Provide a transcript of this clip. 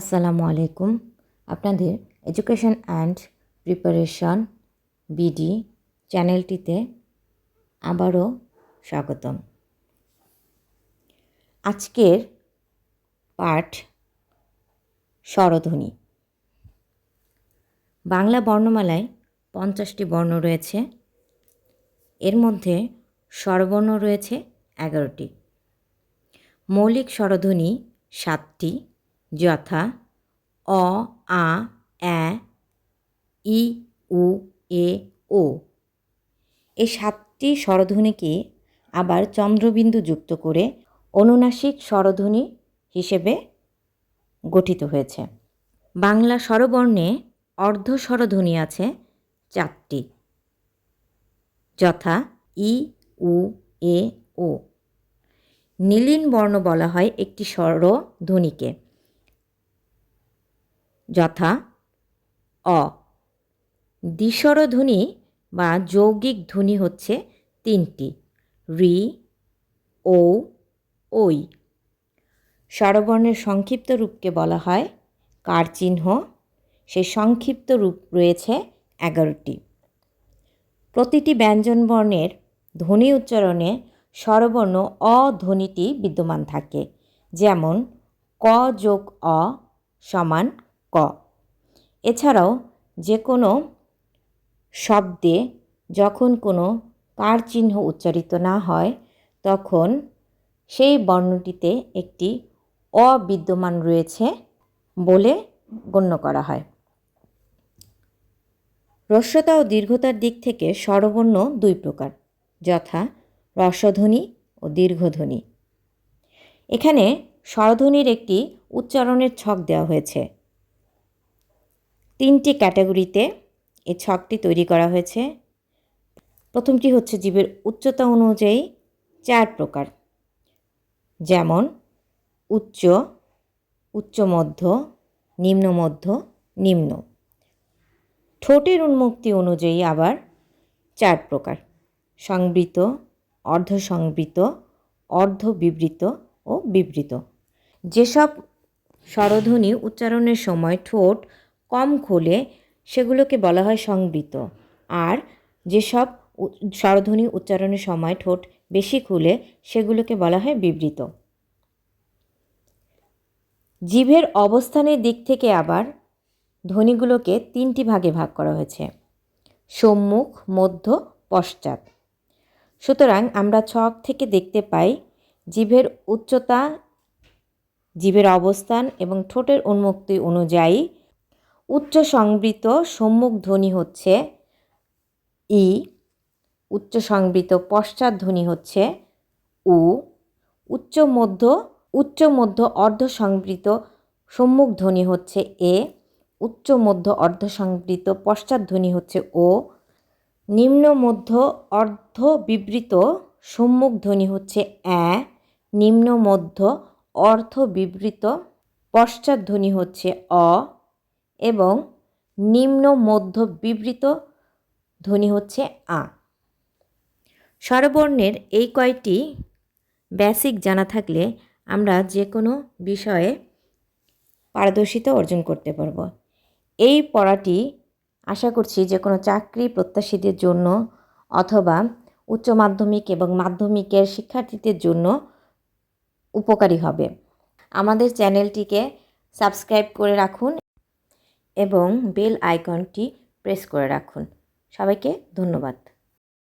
আসসালামু আলাইকুম। আপনাদের এডুকেশন অ্যান্ড প্রিপারেশন বিডি চ্যানেলটিতে আবারও স্বাগতম। আজকের পাঠ স্বরধ্বনি। বাংলা বর্ণমালায় পঞ্চাশটি বর্ণ রয়েছে। এর মধ্যে স্বরবর্ণ রয়েছে এগারোটি। মৌলিক স্বরধ্বনি সাতটি। যথা অ, আ, এ, ই, উ, এ, ও। এই সাতটি স্বরধ্বনিকে আবার চন্দ্রবিন্দু যুক্ত করে অনুনাসিক স্বরধ্বনি হিসেবে গঠিত হয়েছে। বাংলা স্বরবর্ণে অর্ধ স্বরধ্বনি আছে চারটি। যথা ই, উ, এ, ও। নীলিন বর্ণ বলা হয় একটি স্বরধ্বনিকে। যথা অ। দ্বিস্বরধ্বনি বা যৌগিক ধ্বনি হচ্ছে তিনটি। রি ও ওই স্বরবর্ণের সংক্ষিপ্ত রূপকে বলা হয় কার চিহ্ন সে সংক্ষিপ্ত রূপ রয়েছে এগারোটি। প্রতিটি ব্যঞ্জনবর্ণের ধ্বনি উচ্চারণে স্বরবর্ণ অ ধ্বনিটি বিদ্যমান থাকে। যেমন ক যোগ অ সমান ক। এছাড়াও যে কোনো শব্দে যখন কোনো কার চিহ্ন উচ্চারিত না হয়, তখন সেই বর্ণটিতে একটি অবিদ্যমান রয়েছে বলে গণ্য করা হয়। হ্রস্বতা ও দীর্ঘতার দিক থেকে স্বরবর্ণ দুই প্রকার, যথা রসধ্বনি ও দীর্ঘধ্বনি। এখানে স্বরধ্বনির একটি উচ্চারণের ছক দেওয়া হয়েছে। তিনটি ক্যাটাগরিতে এই ছকটি তৈরি করা হয়েছে। প্রথমটি হচ্ছে জীবের উচ্চতা অনুযায়ী চার প্রকার। যেমন, উচ্চ উচ্চ মধ্য, নিম্ন মধ্য, নিম্ন। ঠোঁটের উন্মুক্তি অনুযায়ী আবার চার প্রকার। সংবৃত অর্ধ সংবৃত অর্ধ বিবৃত ও বিবৃত। যেসব স্বরধ্বনি উচ্চারণের সময় ঠোঁট কম খোলে সেগুলোকে বলা হয় সংবৃত। আর যেসব স্বরধ্বনি উচ্চারণের সময় ঠোঁট বেশি খুলে সেগুলোকে বলা হয় বিবৃত। জিভের অবস্থানের দিক থেকে আবার ধ্বনিগুলোকে তিনটি ভাগে ভাগ করা হয়েছে। সম্মুখ, মধ্য, পশ্চাৎ। সুতরাং আমরা ছক থেকে দেখতে পাই জিভের উচ্চতা, জীবের অবস্থান এবং ঠোঁটের উন্মুক্তি অনুযায়ী উচ্চ সংবৃত সম্মুখ ধ্বনি হচ্ছে ই উচ্চ সংবৃত পশ্চাৎ ধ্বনি হচ্ছে উ, উচ্চ মধ্য উচ্চ মধ্য অর্ধ সংবৃত সম্মুখ ধ্বনি হচ্ছে এ, উচ্চ মধ্য অর্ধ সংবৃত পশ্চাৎ ধ্বনি হচ্ছে ও, নিম্ন মধ্য অর্ধ বিবৃত সম্মুখ ধ্বনি হচ্ছে অ্যা, নিম্ন মধ্য অর্থ বিবৃত পশ্চাৎ ধ্বনি হচ্ছে অ এবং নিম্ন মধ্য বিবৃত ধ্বনি হচ্ছে আ। স্বরবর্ণের এই কয়টি বেসিক জানা থাকলে আমরা যে কোনো বিষয়ে পারদর্শিতা অর্জন করতে পারব। এই পড়াটি আশা করছি যে কোনো চাকরি প্রত্যাশীদের জন্য অথবা উচ্চ মাধ্যমিক এবং মাধ্যমিকের শিক্ষার্থীদের জন্য উপকারী হবে। আমাদের চ্যানেলটিকে সাবস্ক্রাইব করে রাখুন। এবং বেল আইকনটি প্রেস করে রাখুন। সবাইকে ধন্যবাদ।